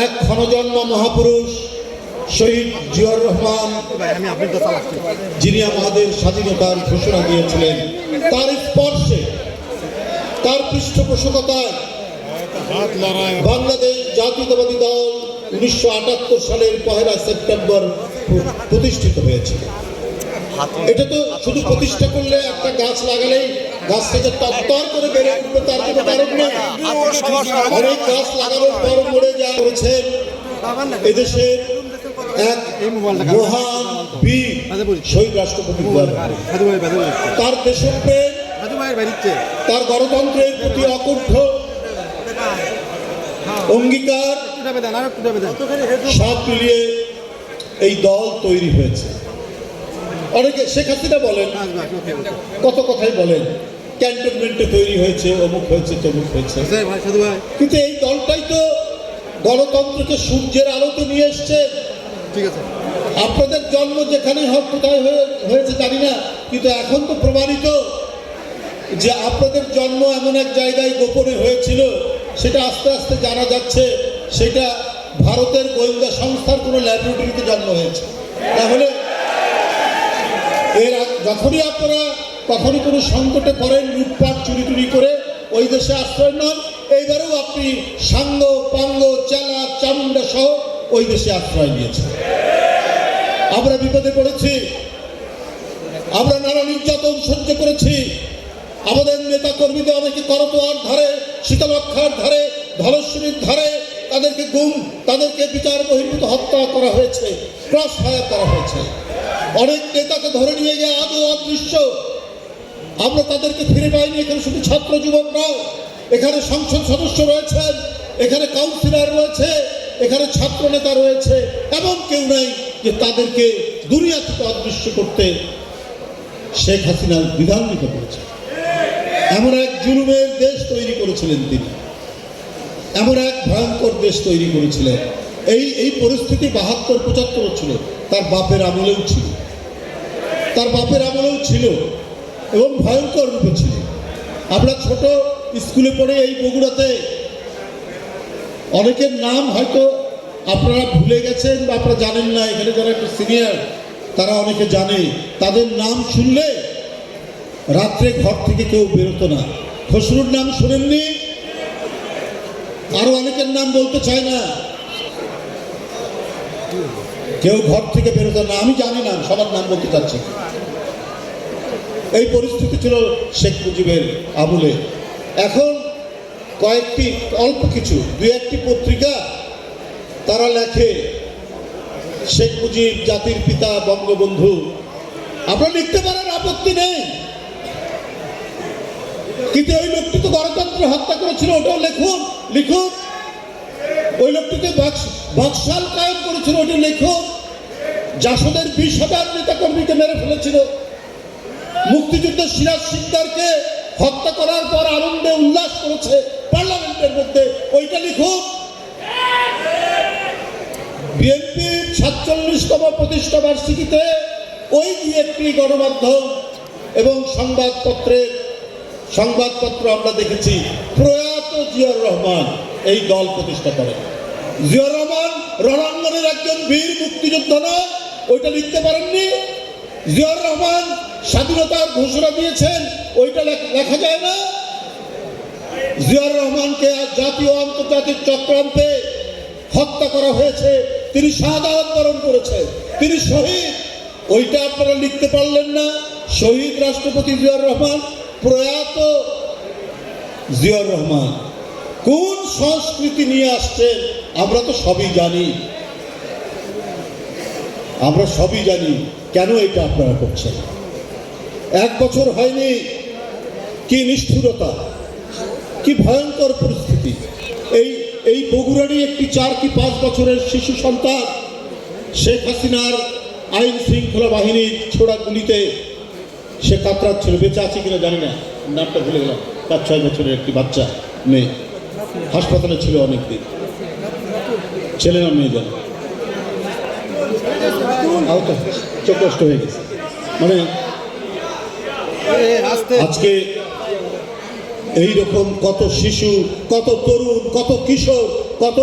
এক ক্ষণজন্ম মহাপুরুষ শহীদ জিয়র রহমান। যিনি আমাদের স্বাধীনতার ঘোষণা দিয়েছিলেন, তার স্পর্শে, তার পৃষ্ঠপোষকতায় বাংলাদেশ জাতীয়তাবাদী দল উনিশশো আটাত্তর সালের পহেলা সেপ্টেম্বর প্রতিষ্ঠিত হয়েছে এটা তো শুধু প্রতিষ্ঠা করলে একটা গাছ লাগালেই গাছ থেকে তত্তর করে বেড়ে উঠবে তার কোনো কারণ নেই। অনেক গাছ লাগানোর পর মরে যা করেছেন এক মহান বীর শহীদ রাষ্ট্রপতি তার দেশপ্রেম তার গণতন্ত্রের প্রতি অকুণ্ঠ অঙ্গীকার সব মিলিয়ে এই দল তৈরি হয়েছে। অনেকে শেখ হাসিনা বলেন কত কথাই বলেন। ক্যান্টনমেন্টে তৈরি হয়েছে অমুক হয়েছে তমুক হয়েছে। ভাই কিন্তু এই দলটাই তো গণতন্ত্রকে সূর্যের আলোতে নিয়ে এসছে। ঠিক আছে। আপনাদের জন্ম যেখানে হোক কোথায় হয়ে- হয়েছে জানি না কিন্তু এখন তো প্রমাণিত যে আপনাদের জন্ম এমন এক জায়গায় গোপনে হয়েছিল সেটা আস্তে আস্তে জানা যাচ্ছে সেটা ভারতের গোয়েন্দা সংস্থার কোনো ল্যাবরেটরিতে জন্ম হয়েছে। তাহলে এর যখনই আপনারা কখনই কোনো সংকটে পড়েন, লুটপাট চুরি টুরি করে ওই দেশে আশ্রয় নন, এইবারেও আপনি সাঙ্গ, পাঙ্গ, চেলা চামুন্ডা সহ ওই দেশে আশ্রয় নিয়েছেন। আমরা বিপদে পড়েছি, আমরা নানা নির্যাতন সহ্য করেছি। আমাদের নেতা কর্মীদের অনেকে করতোয়ার ধারে, শীতলক্ষার ধারে, ধলেশ্বরীর ধারে, তাদেরকে গুম, তাদেরকে বিচার বহির্ভূত হত্যা করা হয়েছে, ক্রস ফায়ার করা হয়েছে। অনেক নেতাকে ধরে নিয়ে গিয়ে আজও আমরা তাদেরকে ফিরে পাইনি, এখানে শুধু ছাত্র যুবক নয়, এখানে সংসদ সদস্য রয়েছেন, এখানে কাউন্সিলর রয়েছে, এখানে ছাত্র নেতা রয়েছে, এমন কেউ নাই যে তাদেরকে দুনিয়া থেকে অদৃশ্য করতে শেখ হাসিনা বিধান্বিত করেছে এমন এক জুলুমের দেশ তৈরি করেছিলেন তিনি। এমন এক ভয়ঙ্কর দেশ তৈরি করেছিলেন। এই এই পরিস্থিতি বাহাত্তর, পঁচাত্তর ছিল, তার বাপের আমলেও ছিল। তার বাপের আমলেও ছিল। এবং ভয়ঙ্কর রূপে ছিল। আমরা ছোট স্কুলে পড়ে এই বগুড়াতে অনেকের নাম হয়তো আপনারা ভুলে গেছেন বা আপনারা জানেন না, এখানে যারা একটু সিনিয়র তারা অনেকে জানে। তাদের নাম শুনলে রাত্রে ঘর থেকে কেউ বেরোতো না। খসরুর নাম শোনেননি? আরও অনেকের নাম বলতে চায় না। কেউ ঘর থেকে বেরোতো না, আমি জানি না, সবার নাম বলতে চাচ্ছি। এই পরিস্থিতি ছিল শেখ মুজিবের আমলে। এখন কয়েকটি, অল্প কিছু দু একটি পত্রিকা তারা লেখে, শেখ মুজিব জাতির পিতা, বঙ্গবন্ধু। আপনারা লিখতে পারেন, আপত্তি নেই। কিন্তু ওই লোকটি তো গণতন্ত্র হত্যা করেছিল, ওটাও লিখুন লিখুন। ওই লোকটিকে বাক্স- বাকশাল কায়েম করেছিল, ওটা লিখুন। জাসদের বিশ হাজার নেতা কর্মীকে মেরে ফেলেছিল। মুক্তিযুদ্ধের সিরাজ সিকদারকে হত্যা করার পর আনন্দে উল্লাস করেছে পার্লামেন্টের মধ্যে। ওইটা লিখুন। বিএনপির সাতচল্লিশতম প্রতিষ্ঠা বার্ষিকীতে ওই দুই একটি গণমাধ্যম এবং সংবাদপত্রের সংবাদপত্র আমরা দেখেছি, প্রয়াত জিয়াউর রহমান এই দল প্রতিষ্ঠা করেন। জিয়াউর রহমান রণাঙ্গনের একজন বীর মুক্তিযোদ্ধা নয়, ওইটা লিখতে পারেননি? জিয়াউর রহমান স্বাধীনতার ঘোষণা দিয়েছেন, ওইটা লেখ- যায় না। জিয়াউর রহমানকে জাতীয় আন্তর্জাতিক চক্রান্তে হত্যা করা হয়েছে। তিনি শাহাদাত বরণ করেছেন। তিনি শহীদ। ওইটা আপনারা লিখতে পারলেন না। শহীদ রাষ্ট্রপতি জিয়াউর রহমান, প্রয়াত জিয়াউর রহমান। কোন সংস্কৃতি নিয়ে আসছেন, আমরা তো সবই জানি। আমরা সবই জানি। কেন এটা আপনারা করছেন? এক বছর হয়নি। কি নিষ্ঠুরতা, কি ভয়ঙ্কর পরিস্থিতি। এই এই বগুড়ারই একটি চার কি পাঁচ বছরের শিশু সন্তান, শেখ হাসিনার আইন শৃঙ্খলা বাহিনীর ছোড়া গুলিতে সে কাতরাচ্ছিল বেঁচে আছে কিনা জানি না, নামটা ভুলে গেলাম। পাঁচ ছয় বছরের একটি বাচ্চা, মেয়ে। হাসপাতালে ছিল অনেকদিন। ছেলে না মেয়ে জানে? আহত, চোখ কষ্ট হয়ে গেছে। মানে আজকে এই রকম কত শিশু কত তরুণ কত কিশোর কত